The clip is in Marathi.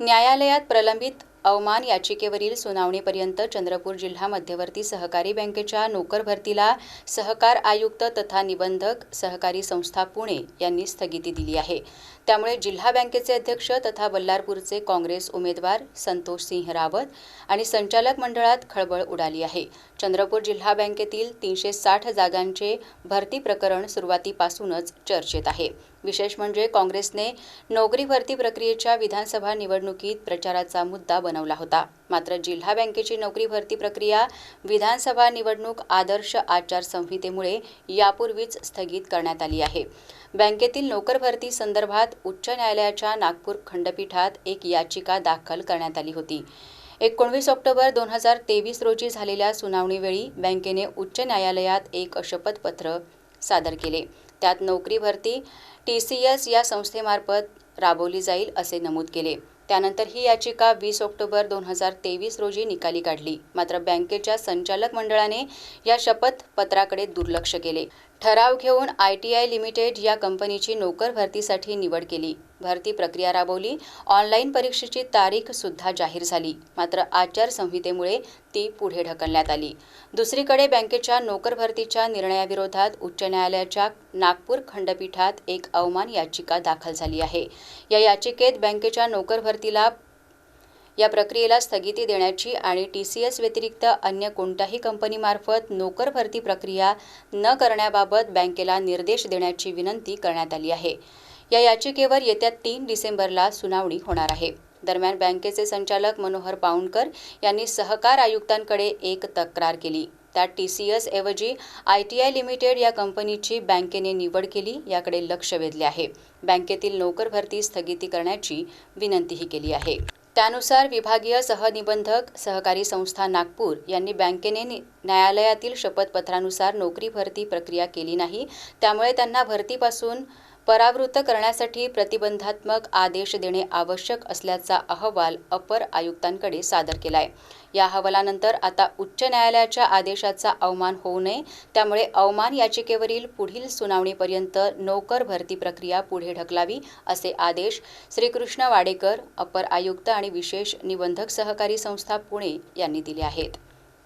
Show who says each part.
Speaker 1: न्यायालयात प्रलंबित अवमान याचिकेवरील सुनावणीपर्यंत चंद्रपूर जिल्हा मध्यवर्ती सहकारी बँकेच्या नोकर भरतीला सहकार आयुक्त तथा निबंधक सहकारी संस्था पुणे यांनी स्थगिती दिली आहे. त्यामुळे जिल्हा बँकेचे अध्यक्ष तथा बल्लारपूरचे काँग्रेस उमेदवार संतोष सिंह रावत आणि संचालक मंडळात खळबळ उडाली आहे. चंद्रपूर जिल्हा बँकेतील तीनशे साठ जागांचे भरती प्रकरण सुरुवातीपासूनच चर्चेत आहे. विशेष म्हणजे काँग्रेसने नोकरी भरती प्रक्रियेच्या विधानसभा निवडणुकीत प्रचाराचा मुद्दा बनवला होता. मात्र जिल्हा बँकेची नोकरी भरती प्रक्रिया विधानसभा निवडणूक आदर्श आचारसंहितेमुळे यापूर्वीच स्थगित करण्यात आली आहे. बँकेतील नोकर भरती संदर्भात उच्च न्यायालयाच्या नागपूर खंडपीठात एक याचिका दाखल करण्यात आली होती. एकोणवीस ऑक्टोबर दोन हजार तेवीस रोजी झालेल्या सुनावणीवेळी बँकेने उच्च न्यायालयात एक शपथपत्र सादर केले. त्यात नोकरी भरती टी सी एस या संस्थेमार्फत राबवली जाईल असे नमूद केले. त्यानंतर ही याचिका वीस ऑक्टोबर दोन हजार तेवीस रोजी निकाली काढली. मात्र बँकेच्या संचालक मंडळाने या शपथपत्राकडे दुर्लक्ष केले. ठराव घेऊन आय टी आय लिमिटेड या कंपनीची नोकर भरतीसाठी निवड केली. भरती प्रक्रिया राबवली. ऑनलाईन परीक्षेची तारीख सुद्धा जाहीर झाली. मात्र आचारसंहितेमुळे ती पुढे ढकलण्यात आली. दुसरीकडे बँकेच्या नोकर भरतीच्या निर्णयाविरोधात उच्च न्यायालयाच्या नागपूर खंडपीठात एक अवमान याचिका दाखल झाली आहे. या याचिकेत बँकेच्या नोकर भरतीला या प्रक्रियेला स्थगिती देण्याची आणि टी सी एस व्यतिरिक्त अन्य कोणत्याही कंपनीमार्फत नोकर भरती प्रक्रिया न करण्याबाबत बँकेला निर्देश देण्याची विनंती करण्यात आली आहे. या याचिकेवर येत्या तीन डिसेंबरला सुनावणी होणार आहे. दरम्यान बँकेचे संचालक मनोहर पाऊणकर यांनी सहकार आयुक्तांकडे एक तक्रार केली. त्यात टी सी एस ऐवजी आय टी आय लिमिटेड या कंपनीची बँकेने निवड केली याकडे लक्ष वेधले आहे. बँकेतील नोकर भरती स्थगिती करण्याची विनंतीही केली आहे. त्यानुसार विभागीय सहनिबंधक सहकारी संस्था नागपूर यांनी बँकेने न्यायालयातील शपथपत्रानुसार नोकरी भरती प्रक्रिया केली नाही. त्यामुळे त्यांना भरतीपासून परावृत्त करण्यासाठी प्रतिबंधात्मक आदेश देणे आवश्यक असल्याचा अहवाल अपर आयुक्तांकडे सादर केला आहे या अहवालानंतर आता उच्च न्यायालयाच्या आदेशाचा अवमान होऊ नये त्यामुळे अवमान याचिकेवरील पुढील सुनावणीपर्यंत नोकर भरती प्रक्रिया पुढे ढकलावी असे आदेश श्रीकृष्ण वाडेकर अपर आयुक्त आणि विशेष निबंधक सहकारी संस्था पुणे यांनी दिले आहेत.